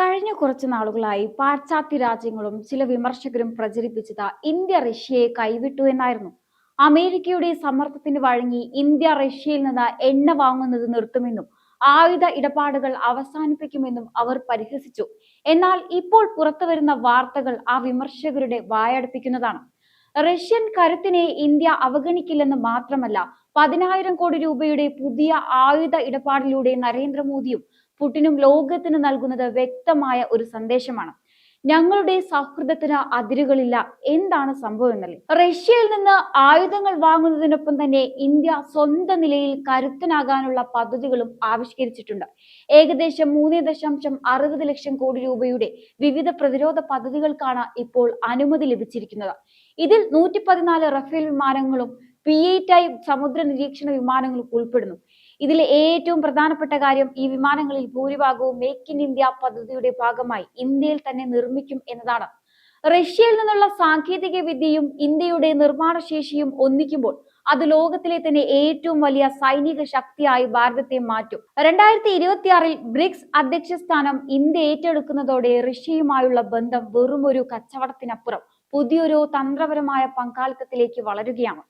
കഴിഞ്ഞ കുറച്ച് നാളുകളായി പാശ്ചാത്യ രാജ്യങ്ങളും ചില വിമർശകരും പ്രചരിപ്പിച്ചത് ഇന്ത്യ റഷ്യയെ കൈവിട്ടു എന്നായിരുന്നു. അമേരിക്കയുടെ സമ്മർദ്ദത്തിന് വഴങ്ങി ഇന്ത്യ റഷ്യയിൽ നിന്ന് എണ്ണ വാങ്ങുന്നത് നിർത്തുമെന്നും ആയുധ ഇടപാടുകൾ അവസാനിപ്പിക്കുമെന്നും അവർ പരിഹസിച്ചു. എന്നാൽ ഇപ്പോൾ പുറത്തുവരുന്ന വാർത്തകൾ ആ വിമർശകരുടെ വായടപ്പിക്കുന്നതാണ്. റഷ്യൻ കരുത്തിനെ ഇന്ത്യ അവഗണിക്കില്ലെന്ന് മാത്രമല്ല പതിനായിരം കോടി രൂപയുടെ പുതിയ ആയുധ ഇടപാടിലൂടെ നരേന്ദ്രമോദിയും പുടിനും ലോകത്തിന് നൽകുന്നത് വ്യക്തമായ ഒരു സന്ദേശമാണ്. ഞങ്ങളുടെ സൗഹൃദത്തിന് അതിരുകളില്ല. എന്താണ് സംഭവം എന്നല്ലേ? റഷ്യയിൽ നിന്ന് ആയുധങ്ങൾ വാങ്ങുന്നതിനൊപ്പം തന്നെ ഇന്ത്യ സ്വന്തം നിലയിൽ കരുത്തനാകാനുള്ള പദ്ധതികളും ആവിഷ്കരിച്ചിട്ടുണ്ട്. ഏകദേശം മൂന്ന് ദശാംശം അറുപത് ലക്ഷം കോടി രൂപയുടെ വിവിധ പ്രതിരോധ പദ്ധതികൾക്കാണ് ഇപ്പോൾ അനുമതി ലഭിച്ചിരിക്കുന്നത്. ഇതിൽ നൂറ്റി പതിനാല് റഫേൽ വിമാനങ്ങളും പി സമുദ്ര നിരീക്ഷണ വിമാനങ്ങളും ഉൾപ്പെടുന്നു. ഇതിലെ ഏറ്റവും പ്രധാനപ്പെട്ട കാര്യം ഈ വിമാനങ്ങളിൽ ഭൂരിഭാഗവും മേക്ക് ഇൻ ഇന്ത്യ പദ്ധതിയുടെ ഭാഗമായി ഇന്ത്യയിൽ തന്നെ നിർമ്മിക്കും എന്നതാണ്. റഷ്യയിൽ നിന്നുള്ള സാങ്കേതിക വിദ്യയും ഇന്ത്യയുടെ നിർമ്മാണ ശേഷിയും ഒന്നിക്കുമ്പോൾ അത് ലോകത്തിലെ തന്നെ ഏറ്റവും വലിയ സൈനിക ശക്തിയായി ഭാരതത്തെ മാറ്റും. രണ്ടായിരത്തി ഇരുപത്തിയാറിൽ ബ്രിക്സ് അധ്യക്ഷ സ്ഥാനം ഇന്ത്യ ഏറ്റെടുക്കുന്നതോടെ റഷ്യയുമായുള്ള ബന്ധം വെറുമൊരു കച്ചവടത്തിനപ്പുറം പുതിയൊരു തന്ത്രപരമായ പങ്കാളിത്തത്തിലേക്ക് വളരുകയാണ്.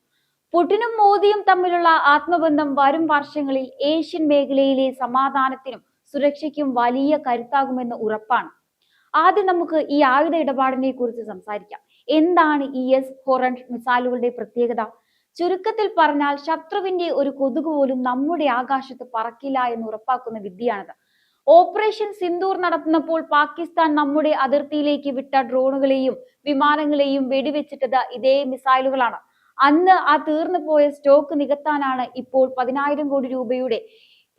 പുടിനും മോദിയും തമ്മിലുള്ള ആത്മബന്ധം വരും വർഷങ്ങളിൽ ഏഷ്യൻ മേഖലയിലെ സമാധാനത്തിനും സുരക്ഷയ്ക്കും വലിയ കരുത്താകുമെന്ന് ഉറപ്പാണ്. ആദ്യം നമുക്ക് ഈ ആയുധ ഇടപാടിനെ കുറിച്ച് സംസാരിക്കാം. എന്താണ് ഈ എസ് ഹൊറൻഡ് മിസൈലുകളുടെ പ്രത്യേകത? ചുരുക്കത്തിൽ പറഞ്ഞാൽ ശത്രുവിന്റെ ഒരു കൊതുക് പോലും നമ്മുടെ ആകാശത്ത് പറക്കില്ല എന്ന് ഉറപ്പാക്കുന്ന വിദ്യയാണിത്. ഓപ്പറേഷൻ സിന്ദൂർ നടത്തുന്നപ്പോൾ പാകിസ്ഥാൻ നമ്മുടെ അതിർത്തിയിലേക്ക് വിട്ട ഡ്രോണുകളെയും വിമാനങ്ങളെയും വെടിവെച്ചിട്ടത് ഇതേ മിസൈലുകളാണ്. അന്ന് ആ തീർന്നു പോയ സ്റ്റോക്ക് നികത്താനാണ് ഇപ്പോൾ പതിനായിരം കോടി രൂപയുടെ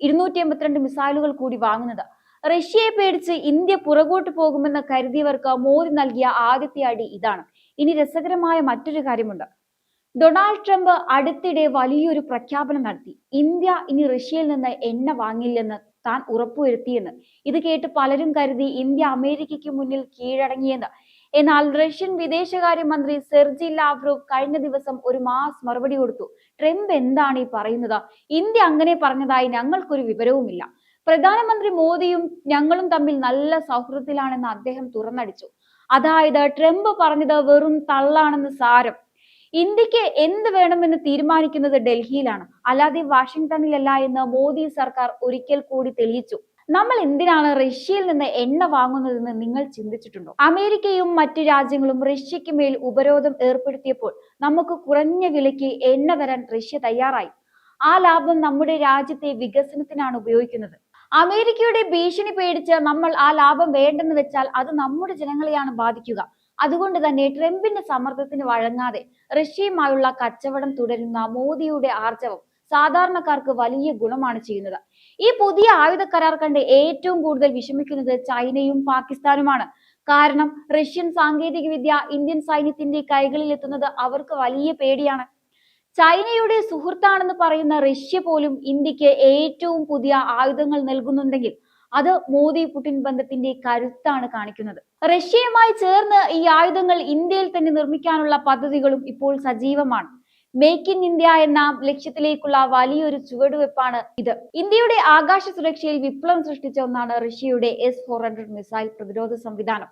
ഇരുന്നൂറ്റി എൺപത്തിരണ്ട് മിസൈലുകൾ കൂടി വാങ്ങുന്നത്. റഷ്യയെ പേടിച്ച് ഇന്ത്യ പുറകോട്ട് പോകുമെന്ന് കരുതിയവർക്ക് മോദി നൽകിയ ആദ്യത്തെ അടി ഇതാണ്. ഇനി രസകരമായ മറ്റൊരു കാര്യമുണ്ട്. ഡൊണാൾഡ് ട്രംപ് അടുത്തിടെ വലിയൊരു പ്രഖ്യാപനം നടത്തി. ഇന്ത്യ ഇനി റഷ്യയിൽ നിന്ന് എണ്ണ വാങ്ങില്ലെന്ന് താൻ ഉറപ്പുവരുത്തിയെന്ന്. ഇത് കേട്ട് പലരും കരുതി ഇന്ത്യ അമേരിക്കയ്ക്ക് മുന്നിൽ കീഴടങ്ങിയെന്ന്. എന്നാൽ റഷ്യൻ വിദേശകാര്യമന്ത്രി സെർജി ലാവ്റോവ് കഴിഞ്ഞ ദിവസം ഒരു മാസ് മറുപടി കൊടുത്തു. ട്രംപ് എന്താണ് ഈ പറയുന്നത്? ഇന്ത്യ അങ്ങനെ പറഞ്ഞതായി ഞങ്ങൾക്കൊരു വിവരവുമില്ല. പ്രധാനമന്ത്രി മോദിയും ഞങ്ങളും തമ്മിൽ നല്ല സൗഹൃദത്തിലാണെന്ന് അദ്ദേഹം തുറന്നടിച്ചു. അതായത് ട്രംപ് പറഞ്ഞത് വെറും തള്ളാണെന്ന് സാരം. ഇന്ത്യയ്ക്ക് എന്ത് വേണമെന്ന് തീരുമാനിക്കുന്നത് ഡൽഹിയിലാണ്. അല്ലാതെ വാഷിംഗ്ടണിലല്ല എന്ന് മോദി സർക്കാർ ഒരിക്കൽ കൂടി തെളിയിച്ചു. നമ്മൾ എന്തിനാണ് റഷ്യയിൽ നിന്ന് എണ്ണ വാങ്ങുന്നതെന്ന് നിങ്ങൾ ചിന്തിച്ചിട്ടുണ്ടോ? അമേരിക്കയും മറ്റു രാജ്യങ്ങളും റഷ്യയ്ക്ക് മേൽ ഉപരോധം ഏർപ്പെടുത്തിയപ്പോൾ നമുക്ക് കുറഞ്ഞ വിലയ്ക്ക് എണ്ണ തരാൻ റഷ്യ തയ്യാറായി. ആ ലാഭം നമ്മുടെ രാജ്യത്തെ വികസനത്തിനാണ് ഉപയോഗിക്കുന്നത്. അമേരിക്കയുടെ ഭീഷണി പേടിച്ച് നമ്മൾ ആ ലാഭം വേണ്ടെന്ന് വെച്ചാൽ അത് നമ്മുടെ ജനങ്ങളെയാണ് ബാധിക്കുക. അതുകൊണ്ട് തന്നെ ട്രംപിന്റെ സമ്മർദ്ദത്തിന് വഴങ്ങാതെ റഷ്യയുമായുള്ള കച്ചവടം തുടരുന്ന മോദിയുടെ ആർജവം സാധാരണക്കാർക്ക് വലിയ ഗുണമാണ് ചെയ്യുന്നത്. ഈ പുതിയ ആയുധ കരാർ കണ്ട് ഏറ്റവും കൂടുതൽ വിഷമിക്കുന്നത് ചൈനയും പാകിസ്ഥാനുമാണ്. കാരണം റഷ്യൻ സാങ്കേതിക വിദ്യ ഇന്ത്യൻ സൈന്യത്തിന്റെ കൈകളിൽ എത്തുന്നത് അവർക്ക് വലിയ പേടിയാണ്. ചൈനയുടെ സുഹൃത്താണെന്ന് പറയുന്ന റഷ്യ പോലും ഇന്ത്യയ്ക്ക് ഏറ്റവും പുതിയ ആയുധങ്ങൾ നൽകുന്നുണ്ടെങ്കിൽ അത് മോദി പുടിൻ ബന്ധത്തിന്റെ കരുത്താണ് കാണിക്കുന്നത്. റഷ്യയുമായി ചേർന്ന് ഈ ആയുധങ്ങൾ ഇന്ത്യയിൽ തന്നെ നിർമ്മിക്കാനുള്ള പദ്ധതികളും ഇപ്പോൾ സജീവമാണ്. മേക്ക് ഇൻ ഇന്ത്യ എന്ന ലക്ഷ്യത്തിലേക്കുള്ള വലിയൊരു ചുവടുവെപ്പാണ് ഇത്. ഇന്ത്യയുടെ ആകാശ സുരക്ഷയിൽ വിപ്ലവം സൃഷ്ടിച്ച ഒന്നാണ് റഷ്യയുടെ എസ് ഫോർ ഹൺഡ്രഡ് മിസൈൽ പ്രതിരോധ സംവിധാനം.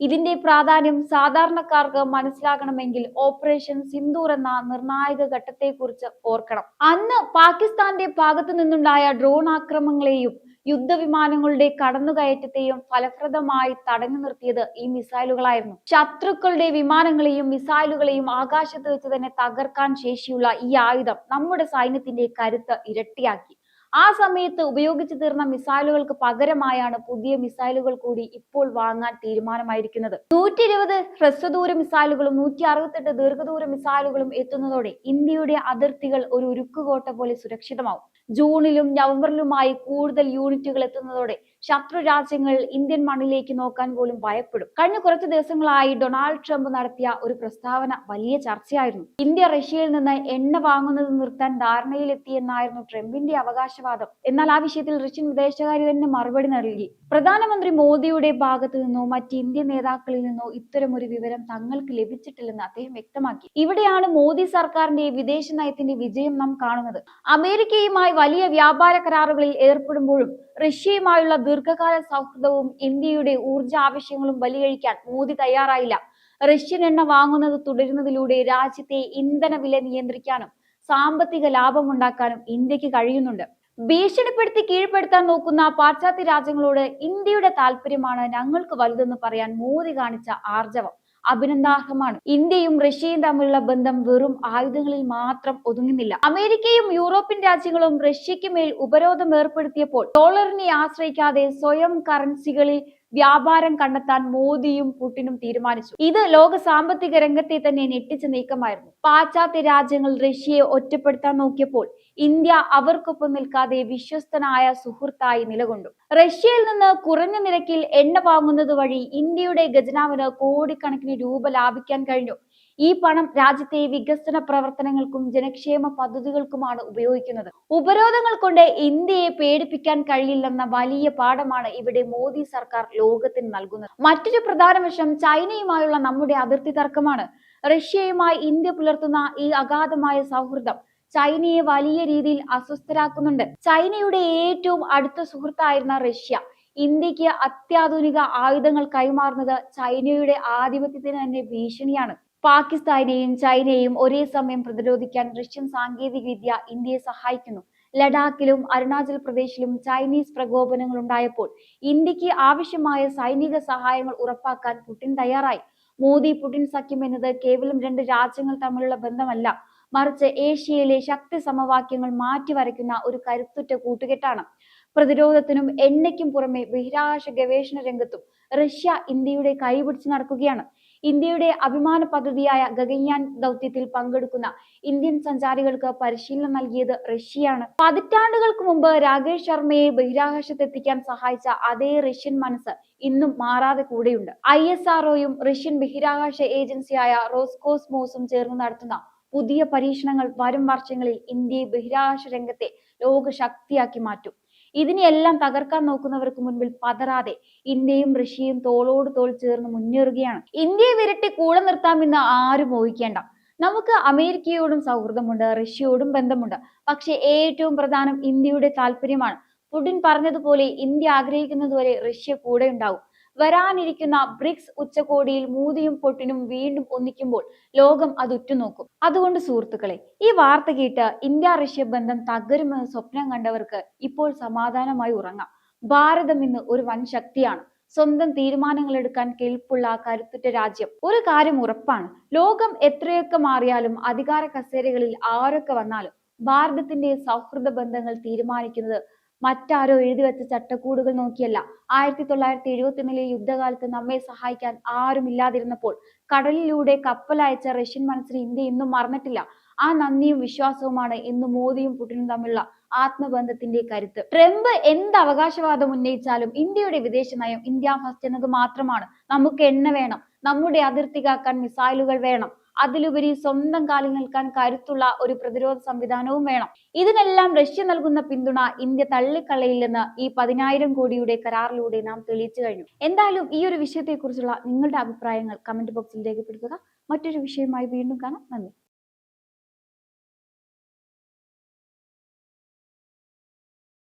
ഇതിന്റെ പ്രാധാന്യം സാധാരണക്കാർക്ക് മനസ്സിലാകണമെങ്കിൽ ഓപ്പറേഷൻ സിന്ദൂർ എന്ന നിർണായക ഘട്ടത്തെക്കുറിച്ച് ഓർക്കണം. അന്ന് പാകിസ്ഥാന്റെ ഭാഗത്തു നിന്നുണ്ടായ ഡ്രോൺ ആക്രമണങ്ങളെയും യുദ്ധവിമാനങ്ങളുടെ കടന്നുകയറ്റത്തെയും ഫലപ്രദമായി തടഞ്ഞു നിർത്തിയത് ഈ മിസൈലുകളായിരുന്നു. ശത്രുക്കളുടെ വിമാനങ്ങളെയും മിസൈലുകളെയും ആകാശത്ത് വെച്ച് തന്നെ തകർക്കാൻ ശേഷിയുള്ള ഈ ആയുധം നമ്മുടെ സൈന്യത്തിന്റെ കരുത്ത് ഇരട്ടിയാക്കി. ആ സമയത്ത് ഉപയോഗിച്ചു തീർന്ന മിസൈലുകൾക്ക് പകരമായാണ് പുതിയ മിസൈലുകൾ കൂടി ഇപ്പോൾ വാങ്ങാൻ തീരുമാനമായിരിക്കുന്നത്. നൂറ്റി ഇരുപത് ഹ്രസ്വദൂര മിസൈലുകളും നൂറ്റി അറുപത്തെട്ട് ദീർഘദൂര മിസൈലുകളും എത്തുന്നതോടെ ഇന്ത്യയുടെ അതിർത്തികൾ ഒരു ഉരുക്കുകോട്ട പോലെ സുരക്ഷിതമാവും. ജൂണിലും നവംബറിലുമായി കൂടുതൽ യൂണിറ്റുകൾ എത്തുന്നതോടെ ശത്രു രാജ്യങ്ങൾ ഇന്ത്യൻ മണ്ണിലേക്ക് നോക്കാൻ പോലും ഭയപ്പെടും. കഴിഞ്ഞ കുറച്ച് ദിവസങ്ങളായി ഡൊണാൾഡ് ട്രംപ് നടത്തിയ ഒരു പ്രസ്താവന വലിയ ചർച്ചയായിരുന്നു. ഇന്ത്യ റഷ്യയിൽ നിന്ന് എണ്ണ വാങ്ങുന്നത് നിർത്താൻ ധാരണയിലെത്തിയെന്നായിരുന്നു ട്രംപിന്റെ അവകാശവാദം. എന്നാൽ ആ വിഷയത്തിൽ റഷ്യൻ വിദേശകാര്യ തന്നെ മറുപടി നൽകി. പ്രധാനമന്ത്രി മോദിയുടെ ഭാഗത്തു നിന്നോ മറ്റ് ഇന്ത്യൻ നേതാക്കളിൽ നിന്നോ ഇത്തരമൊരു വിവരം തങ്ങൾക്ക് ലഭിച്ചിട്ടില്ലെന്ന് അദ്ദേഹം വ്യക്തമാക്കി. ഇവിടെയാണ് മോദി സർക്കാരിന്റെ വിദേശ നയത്തിന്റെ വിജയം നാം കാണുന്നത്. അമേരിക്കയുമായി വലിയ വ്യാപാര കരാറുകളിൽ ഏർപ്പെടുമ്പോഴും റഷ്യയുമായുള്ള ദീർഘകാല സൗഹൃദവും ഇന്ത്യയുടെ ഊർജ ആവശ്യങ്ങളും ബലികഴിക്കാൻ മോദി തയ്യാറായില്ല. റഷ്യൻ എണ്ണ വാങ്ങുന്നത് തുടരുന്നതിലൂടെ രാജ്യത്തെ ഇന്ധന വില നിയന്ത്രിക്കാനും സാമ്പത്തിക ലാഭമുണ്ടാക്കാനും ഇന്ത്യയ്ക്ക് കഴിയുന്നുണ്ട്. ഭീഷണിപ്പെടുത്തി കീഴ്പ്പെടുത്താൻ നോക്കുന്ന പാശ്ചാത്യ രാജ്യങ്ങളോട് ഇന്ത്യയുടെ താല്പര്യമാണ് ഞങ്ങൾക്ക് വലുതെന്ന് പറയാൻ മോദി കാണിച്ച ആർജവം. അഭിനന്ദാർഹമാണ്. ഇന്ത്യയും റഷ്യയും തമ്മിലുള്ള ബന്ധം വെറും ആയുധങ്ങളിൽ മാത്രം ഒതുങ്ങുന്നില്ല. അമേരിക്കയും യൂറോപ്യൻ രാജ്യങ്ങളും റഷ്യയ്ക്ക് മേൽ ഉപരോധം ഏർപ്പെടുത്തിയപ്പോൾ ഡോളറിനെ ആശ്രയിക്കാതെ സ്വയം കറൻസികളിൽ വ്യാപാരം കണ്ടെത്താൻ മോദിയും പുടിനും തീരുമാനിച്ചു. ഇത് ലോക സാമ്പത്തിക രംഗത്തെ തന്നെ ഞെട്ടിച്ച നീക്കമായിരുന്നു. പാശ്ചാത്യ രാജ്യങ്ങൾ റഷ്യയെ ഒറ്റപ്പെടുത്താൻ നോക്കിയപ്പോൾ ഇന്ത്യ അവർക്കൊപ്പം നിൽക്കാതെ വിശ്വസ്തനായ സുഹൃത്തായി നിലകൊണ്ടു. റഷ്യയിൽ നിന്ന് കുറഞ്ഞ നിരക്കിൽ എണ്ണ വാങ്ങുന്നത് വഴി ഇന്ത്യയുടെ ഖജനാവിന് കോടിക്കണക്കിന് രൂപ ലാഭിക്കാൻ കഴിഞ്ഞു. ഈ പണം രാജ്യത്തെ വികസന പ്രവർത്തനങ്ങൾക്കും ജനക്ഷേമ പദ്ധതികൾക്കുമാണ് ഉപയോഗിക്കുന്നത്. ഉപരോധങ്ങൾ കൊണ്ട് ഇന്ത്യയെ പേടിപ്പിക്കാൻ കഴിയില്ലെന്ന വലിയ പാഠമാണ് ഇവിടെ മോദി സർക്കാർ ലോകത്തിന് നൽകുന്നത്. മറ്റൊരു പ്രധാന വശം ചൈനയുമായുള്ള നമ്മുടെ അതിർത്തി തർക്കമാണ്. റഷ്യയുമായി ഇന്ത്യ പുലർത്തുന്ന ഈ അഗാധമായ സൗഹൃദം ചൈനയെ വലിയ രീതിയിൽ അസ്വസ്ഥരാക്കുന്നുണ്ട്. ചൈനയുടെ ഏറ്റവും അടുത്ത സുഹൃത്തായിരുന്ന റഷ്യ ഇന്ത്യയ്ക്ക് അത്യാധുനിക ആയുധങ്ങൾ കൈമാറുന്നത് ചൈനയുടെ ആധിപത്യത്തിന് തന്നെ ഭീഷണിയാണ്. പാകിസ്ഥാനെയും ചൈനയെയും ഒരേ സമയം പ്രതിരോധിക്കാൻ റഷ്യൻ സാങ്കേതിക വിദ്യ ഇന്ത്യയെ സഹായിക്കുന്നു. ലഡാക്കിലും അരുണാചൽ പ്രദേശിലും ചൈനീസ് പ്രകോപനങ്ങൾ ഉണ്ടായപ്പോൾ ഇന്ത്യയ്ക്ക് ആവശ്യമായ സൈനിക സഹായങ്ങൾ ഉറപ്പാക്കാൻ പുടിൻ തയ്യാറായി. മോദി പുടിൻ സഖ്യം എന്നത് കേവലം രണ്ട് രാജ്യങ്ങൾ തമ്മിലുള്ള ബന്ധമല്ല മറിച്ച് ഏഷ്യയിലെ ശക്തി സമവാക്യങ്ങൾ മാറ്റിവരയ്ക്കുന്ന ഒരു കരുത്തുറ്റ കൂട്ടുകെട്ടാണ്. പ്രതിരോധത്തിനും എണ്ണയ്ക്കും പുറമെ ബഹിരാകാശ ഗവേഷണ രംഗത്തും റഷ്യ ഇന്ത്യയുടെ കൈപിടിച്ച് നടക്കുകയാണ്. ഇന്ത്യയുടെ അഭിമാന പദ്ധതിയായ ഗഗൻയാൻ ദൗത്യത്തിൽ പങ്കെടുക്കുന്ന ഇന്ത്യൻ സഞ്ചാരികൾക്ക് പരിശീലനം നൽകിയത് റഷ്യയാണ്. പതിറ്റാണ്ടുകൾക്ക് മുമ്പ് രാകേഷ് ശർമ്മയെ ബഹിരാകാശത്തെത്തിക്കാൻ സഹായിച്ച അതേ റഷ്യൻ മനസ്സ് ഇന്നും മാറാതെ കൂടെയുണ്ട്. ഐ എസ് ആർഒയും റഷ്യൻ ബഹിരാകാശ ഏജൻസിയായ റോസ്കോസ്മോസും ചേർന്ന് നടത്തുന്ന പുതിയ പരീക്ഷണങ്ങൾ വരും വർഷങ്ങളിൽ ഇന്ത്യയെ ബഹിരാകാശ രംഗത്തെ ലോക ശക്തിയാക്കി മാറ്റും. ഇതിനെയെല്ലാം തകർക്കാൻ നോക്കുന്നവർക്ക് മുൻപിൽ പതറാതെ ഇന്ത്യയും റഷ്യയും തോളോട് തോൾ ചേർന്ന് മുന്നേറുകയാണ്. ഇന്ത്യയെ വിരട്ടി കൂടെ നിർത്താമെന്ന് ആരും ഊഹിക്കേണ്ട നമുക്ക് അമേരിക്കയോടും സൗഹൃദമുണ്ട് റഷ്യയോടും ബന്ധമുണ്ട്. പക്ഷെ ഏറ്റവും പ്രധാനം ഇന്ത്യയുടെ താല്പര്യമാണ്. പുടിൻ പറഞ്ഞതുപോലെ ഇന്ത്യ ആഗ്രഹിക്കുന്നതുവരെ റഷ്യ കൂടെ ഉണ്ടാവും. വരാനിരിക്കുന്ന ബ്രിക്സ് ഉച്ചകോടിയിൽ മൂതിയും പൊട്ടിനും വീണ്ടും ഒന്നിക്കുമ്പോൾ ലോകം അത് ഉറ്റുനോക്കും. അതുകൊണ്ട് സുഹൃത്തുക്കളെ ഈ വാർത്ത കേട്ട് ഇന്ത്യ റഷ്യ ബന്ധം തകരുമെന്ന് സ്വപ്നം കണ്ടവർക്ക് ഇപ്പോൾ സമാധാനമായി ഉറങ്ങാം. ഭാരതം ഇന്ന് ഒരു വൻ ശക്തിയാണ്. സ്വന്തം തീരുമാനങ്ങൾ എടുക്കാൻ കെൽപ്പുള്ള കരുത്തുറ്റ രാജ്യം. ഒരു കാര്യം ഉറപ്പാണ്. ലോകം എത്രയൊക്കെ മാറിയാലും അധികാര കസേരകളിൽ ആരൊക്കെ വന്നാലും ഭാരതത്തിന്റെ സൗഹൃദ ബന്ധങ്ങൾ തീരുമാനിക്കുന്നത് മറ്റാരോ എഴുതി വെച്ച ചട്ടക്കൂടുകൾ നോക്കിയല്ല. ആയിരത്തി തൊള്ളായിരത്തി എഴുപത്തി ഒന്നിലെ യുദ്ധകാലത്ത് നമ്മെ സഹായിക്കാൻ ആരും ഇല്ലാതിരുന്നപ്പോൾ കടലിലൂടെ കപ്പലയച്ച റഷ്യൻ മനസ്സിന് ഇന്ത്യ ഇന്നും മറന്നിട്ടില്ല. ആ നന്ദിയും വിശ്വാസവുമാണ് ഇന്ന് മോദിയും പുടിനും തമ്മിലുള്ള ആത്മബന്ധത്തിന്റെ കരുത്ത്. ട്രംപ് എന്ത് അവകാശവാദം ഉന്നയിച്ചാലും ഇന്ത്യയുടെ വിദേശ നയം ഇന്ത്യ ഫസ്റ്റ് എന്നത് മാത്രമാണ്. നമുക്ക് എണ്ണ വേണം. നമ്മുടെ അതിർത്തി കാക്കാൻ മിസൈലുകൾ വേണം. അതിലുപരി സ്വന്തം കാലിൽ നിൽക്കാൻ കരുത്തുള്ള ഒരു പ്രതിരോധ സംവിധാനവും വേണം. ഇതിനെല്ലാം റഷ്യ നൽകുന്ന പിന്തുണ ഇന്ത്യ തള്ളിക്കളയില്ലെന്ന് ഈ പതിനായിരം കോടിയുടെ കരാറിലൂടെ നാം തെളിയിച്ചു കഴിഞ്ഞു. എന്തായാലും ഈ ഒരു വിഷയത്തെക്കുറിച്ചുള്ള നിങ്ങളുടെ അഭിപ്രായങ്ങൾ കമന്റ് ബോക്സിൽ രേഖപ്പെടുത്തുക. മറ്റൊരു വിഷയമായി വീണ്ടും കാണാം. നന്ദി.